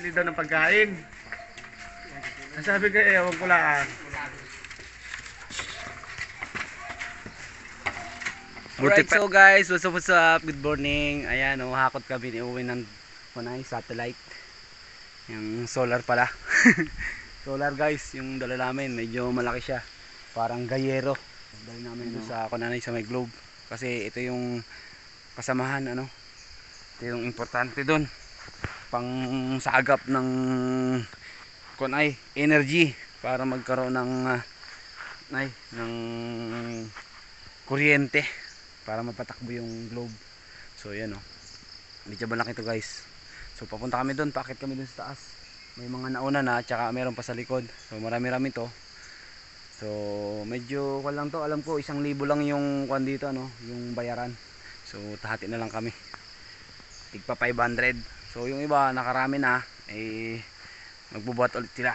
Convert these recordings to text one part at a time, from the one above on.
bili daw ng pagkain. Ang sabi ko, eh, ko lang. Alright, so guys, what's up, what's up? Good morning. Ayan, oh, hakot kami ni Uwi ng kunay, satellite. Yung solar pala. solar guys, yung dala namin, medyo malaki siya. Parang gayero. Dali namin doon sa kunanay sa may globe. Kasi ito yung kasamahan, ano. Ito yung importante doon. Pang sagap ng kunay, energy para magkaroon ng ah, nay, ng kuryente para mapatakbo yung globe. So yan oh. Medyo malaki to guys. So papunta kami doon, paakit kami doon sa taas. May mga nauna na, tsaka meron pa sa likod. So marami-rami to. So medyo wala lang to, alam ko isang libo lang yung kwan dito ano, yung bayaran. So tahati na lang kami. Tigpa 500. So yung iba nakarami na, eh magbubuhat ulit sila.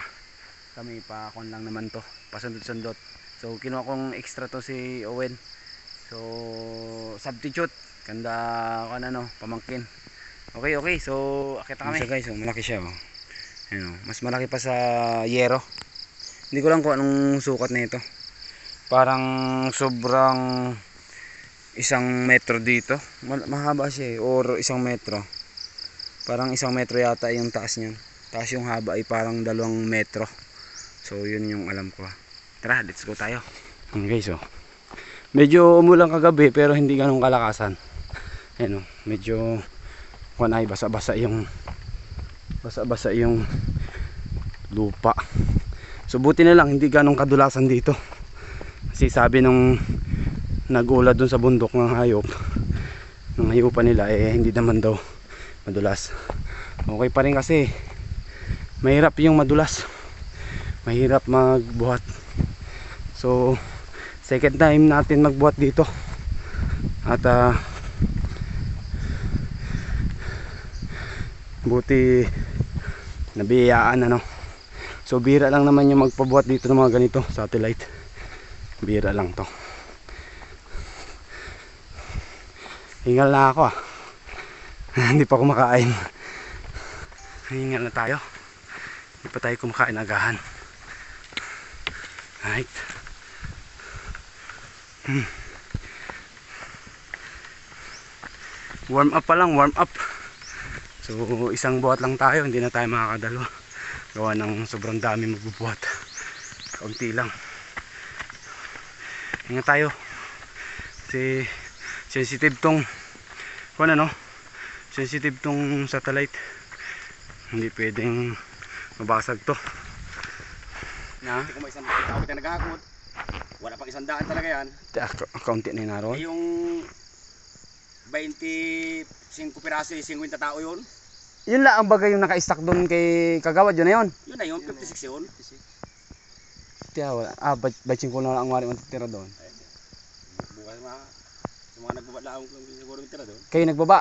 Kami pa kwan lang naman to, pasundot-sundot. So kinuha kong extra to si Owen. So, substitute. Ganda ka na no, pamangkin. Okay, okay. So, akita kami. Siya guys, oh, malaki siya oh. Ayun, oh. Mas malaki pa sa yero. Hindi ko lang kung anong sukat na ito. Parang sobrang isang metro dito. Mahaba siya eh, or isang metro. Parang isang metro yata yung taas niyan. Taas yung haba ay parang dalawang metro. So, yun yung alam ko. Tara, let's go tayo. Okay guys, oh. Medyo umulan kagabi pero hindi ganong kalakasan. Ayan o, medyo kunay basa-basa yung basa-basa yung lupa. So buti na lang hindi ganong kadulasan dito. Kasi sabi nung nagula dun sa bundok ng hayop, ng hayupan nila eh hindi naman daw madulas. Okay pa rin kasi mahirap yung madulas. Mahirap magbuhat. So second time natin magbuhat dito at ah, buti nabiyayaan ano so bira lang naman yung magpabuhat dito ng mga ganito satellite bira lang to hingal na ako ah hindi pa kumakain. Hingal na tayo. Hindi pa tayo kumakain agahan. Right warm up pa lang warm up. So isang buhat lang tayo hindi na tayo makakadalawa gawa ng sobrang dami magbubuhat. Kaunti lang. Ingat tayo. Kasi sensitive tong kung ano sensitive tong satellite hindi pwedeng mabasag to na Kung may isang tao kita wala pang isang daan talaga yan. Ka- kaunti na yun naroon Ay yung 25 piraso, 50 tao yun. yun lang ang bagay yung naka-stack doon kay Kagawad yun na yun Yun na yun, 56 yun. Tiya, wala. Ah, bat batching ko na lang ang wari matitira doon. Bukas mga, sa mga nagbabalaang kung siguro may tira doon. Kayo nagbaba.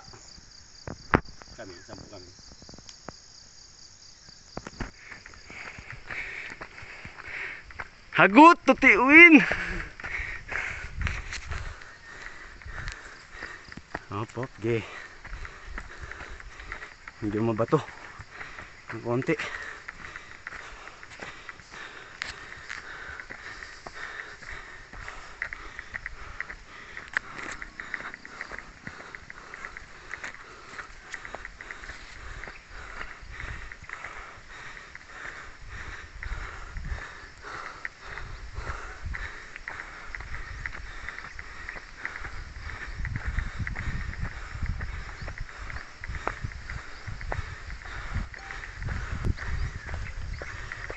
kami, sampuk kami. Hagut tu win. Apa ge? Ini mau batu. Kontik.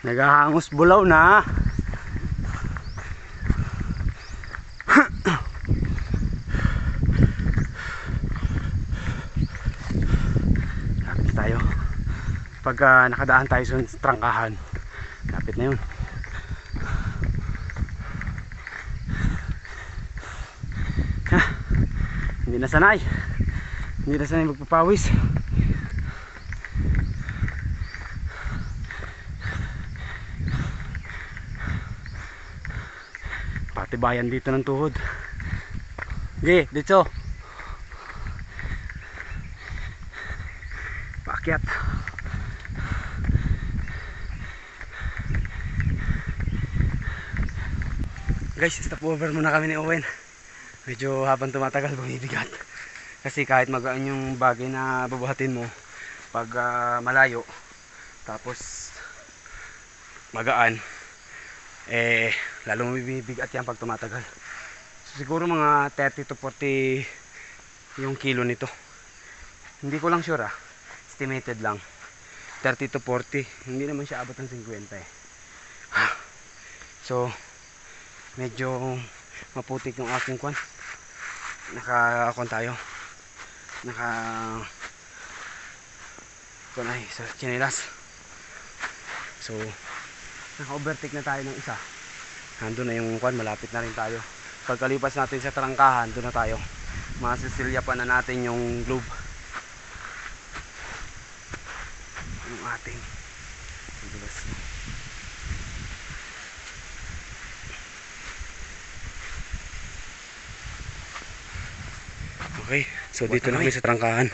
Nagahangos bulaw na. Lapit tayo. Pag ah, nakadaan tayo sa trangkahan, lapit na yun. Ha, hindi na sanay. Hindi na sanay magpapawis. tibayan dito ng tuhod. Sige, dito Pakyat Guys, stop over muna kami ni Owen. Medyo habang tumatagal bumibigat. Kasi kahit magaan yung bagay na babuhatin mo Pag uh, malayo Tapos Magaan eh lalo bumibigat yan pag tumatagal. So, siguro mga 30 to 40 yung kilo nito. Hindi ko lang sure ah. Estimated lang. 30 to 40. Hindi naman siya abot ng 50 eh. So, medyo maputik yung aking kwan. Naka kwan tayo. Naka kwan ay sa chinelas. So, naka overtake na tayo ng isa. Nandun na yung kwan, malapit na rin tayo. Pagkalipas natin sa trangkahan, doon na tayo. Masisilya pa na natin yung globe. Yung ating dulas. Okay, so dito na kami sa trangkahan.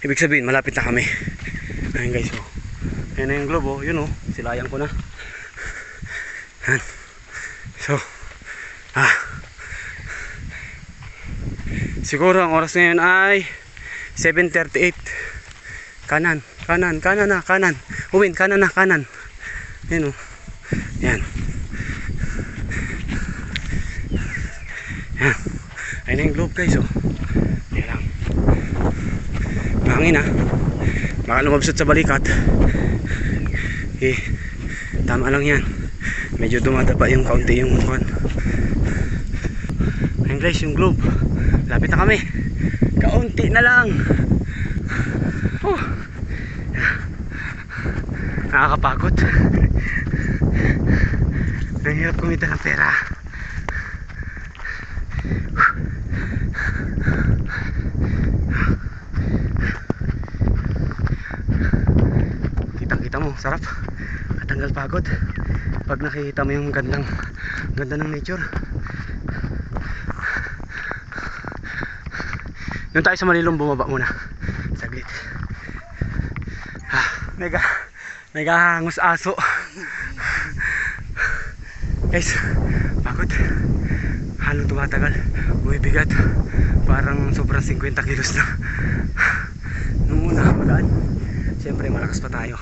Ibig sabihin, malapit na kami. Ayun guys, oh. Ayan na yung globe, oh. Yun, oh. Silayang ko na. Ayan. So, ah. Siguro ang oras ngayon ay 7.38. Kanan, kanan, kanan na, kanan. Uwin, kanan na, kanan. Oh. Ayan. Ayan. Ayun na yung globe guys, oh. Ayan lang. Mahangin ah. Baka lumabsot sa balikat. Eh, tama lang yan. Medyo dumadapa yung kaunti yung kwan. Ayun guys, yung globe. Lapit na kami. Kaunti na lang. Oh. Nakakapagod. Ang hirap kumita ng pera. kitang kita mo sarap katanggal pagod pag nakikita mo yung gandang ganda ng nature. Doon tayo sa Manilong bumaba muna. Saglit. Mega mega hangus aso. Guys pagod halong tumatagal. Bumibigat parang sobrang 50 kilos na. Nung una magaan. Siyempre malakas pa tayo.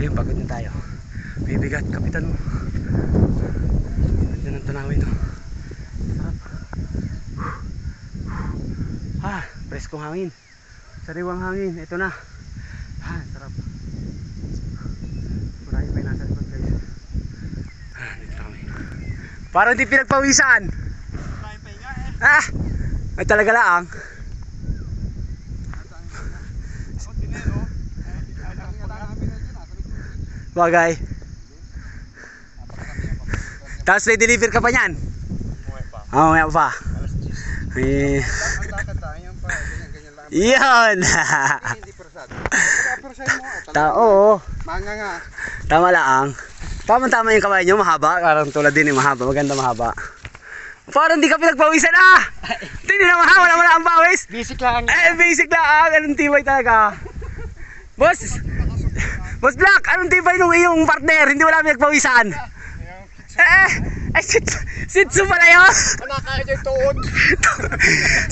Ayun, pagod na tayo. Bibigat, kapitan mo. Ganda ng tanawin no. Sarap. Ah, preskong hangin. Sariwang hangin, ito na. Ah, sarap. Marami yung nasa likod guys. Ah, dito kami. Parang di pinagpawisan. Ah, ay talaga laang. Bagay. Tapos may deliver ka pa niyan? Oo, oh, may pa. Eh, yun! Hindi persad. Kaya persad mo. ah, talaga. Ta oo, Manga nga. tama lang. Tama-tama yung kamay nyo, mahaba. Parang tulad din yung mahaba, maganda mahaba. Parang di ka pinagpawisan ah! Hindi na mahaba, wala wala ang pawis. Basic lang. Eh, basic lang ah, ganun tibay talaga. Boss, Boss Black, anong tibay nung iyong partner? Hindi wala pinagpawisan. Eh, eh, sit, sitsu pala yun. Nakakain yung tuod.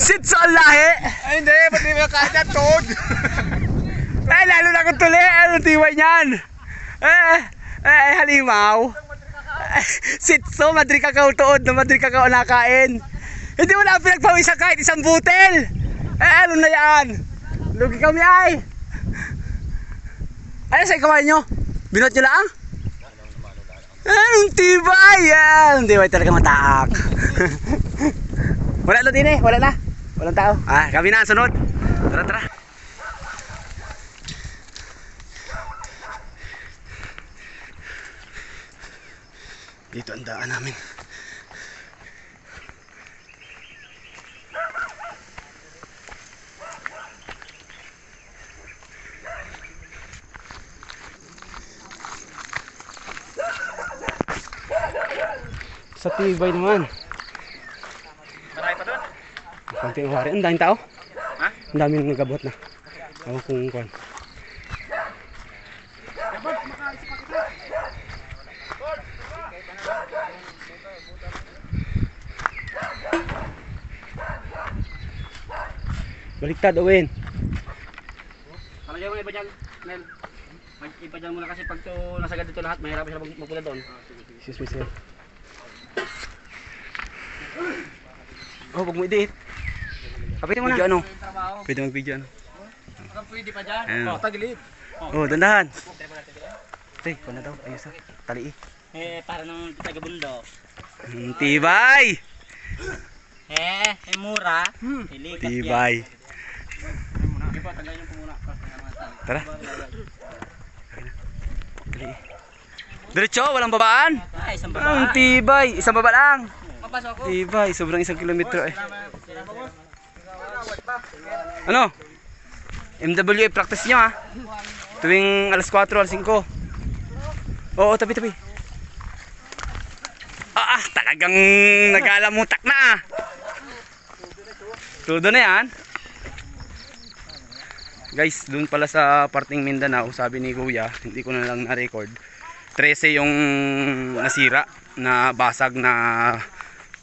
sitsu ang lahi. Ay hindi, ba't hindi nakakain yung tuod? Eh, lalo na kung tuli. Anong tibay niyan? Eh, eh, halimaw. Eh, Sitso, madri kakao tuod na madri kakao nakain. Hindi wala pinagpawisan kahit isang butel. Eh, ano na yan? Lugi kami ay. Ano sa kamay nyo? Binot nyo lang? Anong tibay? Anong tibay talaga mataak. wala na din eh, wala na. Walang tao. Ah, kami na sunod. Tara, tara. Dito ang daan namin. Sa tibay naman. Marami pa doon. Konting umari. Ang daming tao. Ha? Ang daming nagabot na. Ako kung kwan. Baliktad, Owen. Ano yung iba dyan, Nel? Iba dyan muna kasi pag to, nasagad dito lahat, mahirap sila magpula doon. Excuse me, sir. Oh, wag mo i-date. Kapitin mo na. Video ano? Pwede mag-video ano? Baka pwede pa dyan. Ayan. Oh, tagilid. Oh, dandahan. Tay, kung na daw. Ayos ah. Tali eh. Eh, para nung taga-bundok. Hmm, Tibay! Eh, eh mura. Hmm. Tibay. Tara. Tali eh. Diretso, walang babaan. Ay, isang Ang baba. tibay. Isang baba lang. Ako. Tibay. Sobrang isang kilometro eh. Ano? MWA practice nyo ah. Tuwing alas 4, alas 5. Oo, tabi, tabi. Ah, ah talagang nag-aalamutak na ah. Todo na yan. Guys, doon pala sa parting Mindanao, sabi ni Kuya, hindi ko na lang na-record. 13 yung nasira na basag na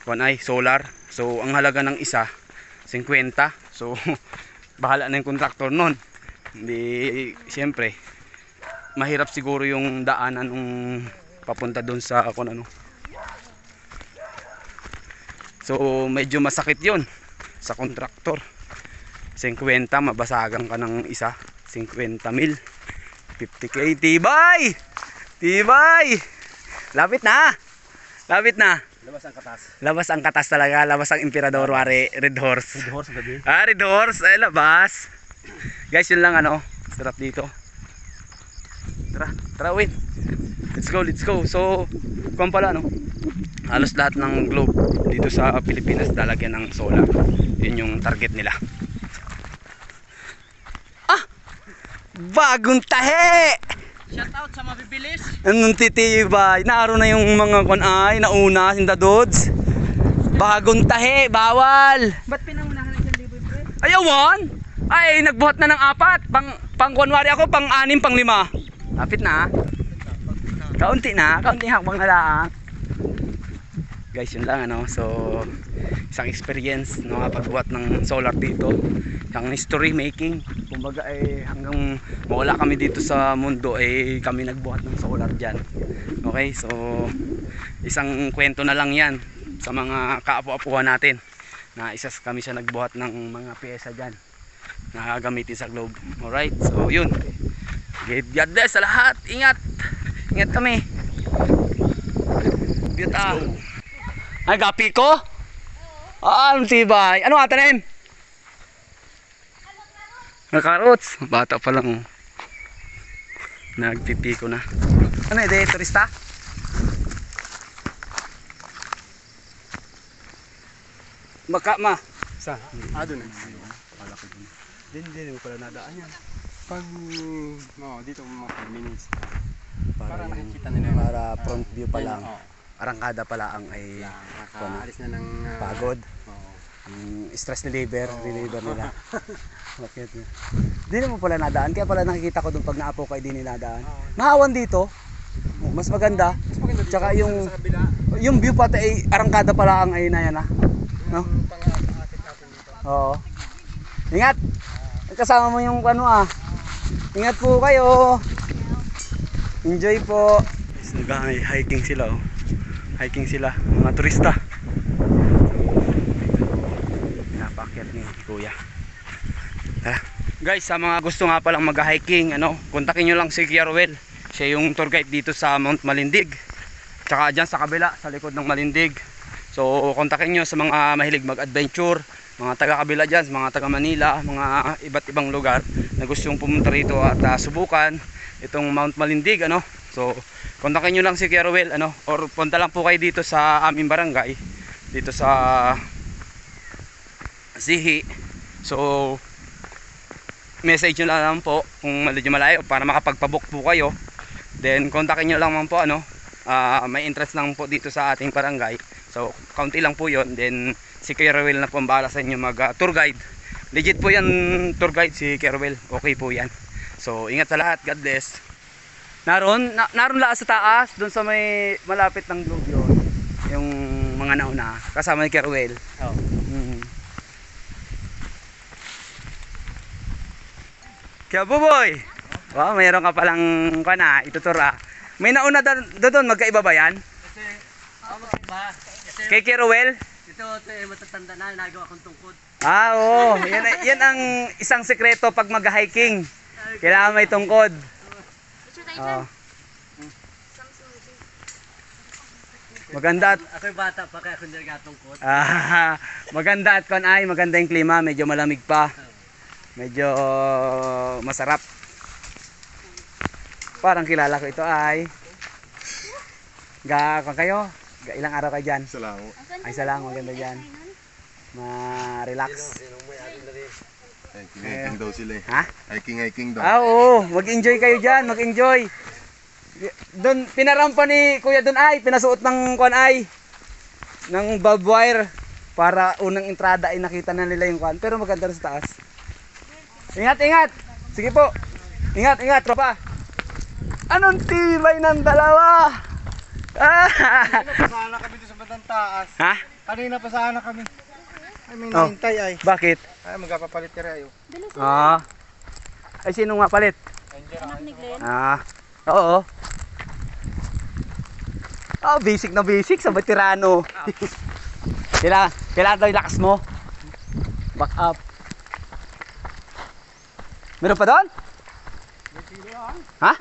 kuan ay solar. So ang halaga ng isa 50. So bahala na yung contractor nun. Hindi siyempre mahirap siguro yung daanan nung papunta doon sa kung ano. So medyo masakit 'yon sa contractor. 50 mabasagan ka ng isa. 50 mil. 50k tibay! Tibay! Lapit na! Lapit na! Labas ang katas. Labas ang katas talaga, labas ang emperador wari, red horse. Horse ang gabi. Ah, red horse, ay labas. Guys, yun lang ano, sarap dito. Tara, tara wait. Let's go, let's go. So, kung pala no, halos lahat ng globe dito sa Pilipinas lalagyan ng solar. Yun yung target nila. Ah! Bagong tahe! Shout out sa mabibilis. Anong titibay? Naaro na yung mga kon ay, nauna, sindadods. Bagong tahe, bawal. Ba't pinangunahan ng 1,000 pre? Ayawan! Ay, nagbuhat na ng apat. Pang, pang kunwari ako, pang anim, pang lima. Lapit na. Kaunti na, kaunti hakbang na lang. Guys, yun lang ano. So, isang experience no, pagbuhat ng solar dito. Isang history making. Kumbaga eh, hanggang mawala kami dito sa mundo eh, kami nagbuhat ng solar dyan. Okay, so, isang kwento na lang yan sa mga kaapu-apuhan natin na isa kami siya nagbuhat ng mga pyesa dyan na gagamitin sa globe alright so yun God bless sa lahat ingat ingat kami Biyata ay gapi ko ah anong tibay ano ata na nakarots bata pa lang oh. nagpipi ko na ano ide turista Maka ma. Sa? Ah, doon eh. Din din mo pala nadaan yan. Pag, no, dito mga 5 minutes. Para, Para nakikita nila Para front view pa lang. oo. Arangkada pa lang ay Lang, Makaalis na ng ah, pagod. oo. Yung stress reliever, reliever nila. Okay. Di mo pala nadaan. Kaya pala nakikita ko doon pag naapo din ninadaan. Mahawan dito. Oh, Mas maganda. Mas maganda dito. Tsaka yung yung view pati ay arangkada pala ang ay na yan ah. No? dito. Oo. Ingat. Kasama mo yung ano ah. Ingat po kayo. Enjoy po. Nag-hiking sila oh. Hiking sila, mga turista. Pinapakyat ni Kuya. Tara. Guys, sa mga gusto nga palang mag-hiking, ano, kontakin nyo lang si Kuya Ruel. Siya yung tour guide dito sa Mount Malindig. Tsaka dyan sa kabila, sa likod ng Malindig. So, kontakin nyo sa mga mahilig mag-adventure, mga taga-kabila dyan, mga taga-Manila, mga iba't ibang lugar na gustong pumunta rito at ah, subukan itong Mount Malindig, ano. So, kontakin nyo lang si Kuya Ruel, ano, or punta lang po kayo dito sa aming barangay, dito sa Sihi. So, message nyo lang po kung medyo malayo para makapagpabook po kayo. Then, kontakin nyo lang man po, ano, ah, may interest lang po dito sa ating barangay. So, kaunti lang po yon Then, si Kuya Ruel na po ang bahala sa inyo mag ah, tour guide. Legit po yan tour guide si Kuya Ruel. Okay po yan. So, ingat sa lahat. God bless. Naroon, na, naroon lang sa taas, doon sa may malapit ng globe yun. Yung mga nauna. Kasama ni Kuya Ruel. Oo. Mm. Kaya buboy. Wow, mayroon ka palang kana, itutura. May nauna doon, magkaiba ba yan? Kasi, ano ba? Kasi, Kay Kiruel? ito, ito, eh, matatanda na, nagawa kong tungkod. Ah, oo. Yan, yan ang isang sekreto pag mag-hiking. Kailangan may tungkod. Samsung. Maganda at Ako'y bata pa, kaya ako hindi nagkatungkod. ah, maganda at kan ay maganda yung klima, medyo malamig pa. Medyo masarap. Parang kilala ko ito ay Ga kung kayo, ga, ilang araw kayo diyan? Salamat. Ay salang maganda diyan. Ma-relax. Hiking, hiking daw sila eh. Ha? Hiking, hiking daw. Ah, oo. Mag-enjoy kayo dyan. Mag-enjoy. Doon, pinarampa ni Kuya doon ay, pinasuot ng kwan ay, ng barbed wire para unang entrada ay nakita na nila yung kwan. Pero maganda rin sa taas. Ingat, ingat. Sige po. Ingat, ingat, tropa. Anong tibay ng dalawa? Ah! Pasana kami doon sa bandang taas. ha? Kanina pasana kami. Ay, may Oh. nahintay ay. Bakit? Ay, magkapapalit ka rin ayo. Ah. Ay, sino nga palit? Anak ni Glenn. Ah, oo. Oh, basic na basic sa veterano. kailangan, kailangan daw lakas mo. Back up. Meron pa doon? Ha?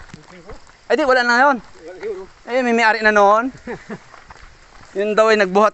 Ay di, wala na yun. Eh, may may-ari na noon. Yun daw ay nagbuhat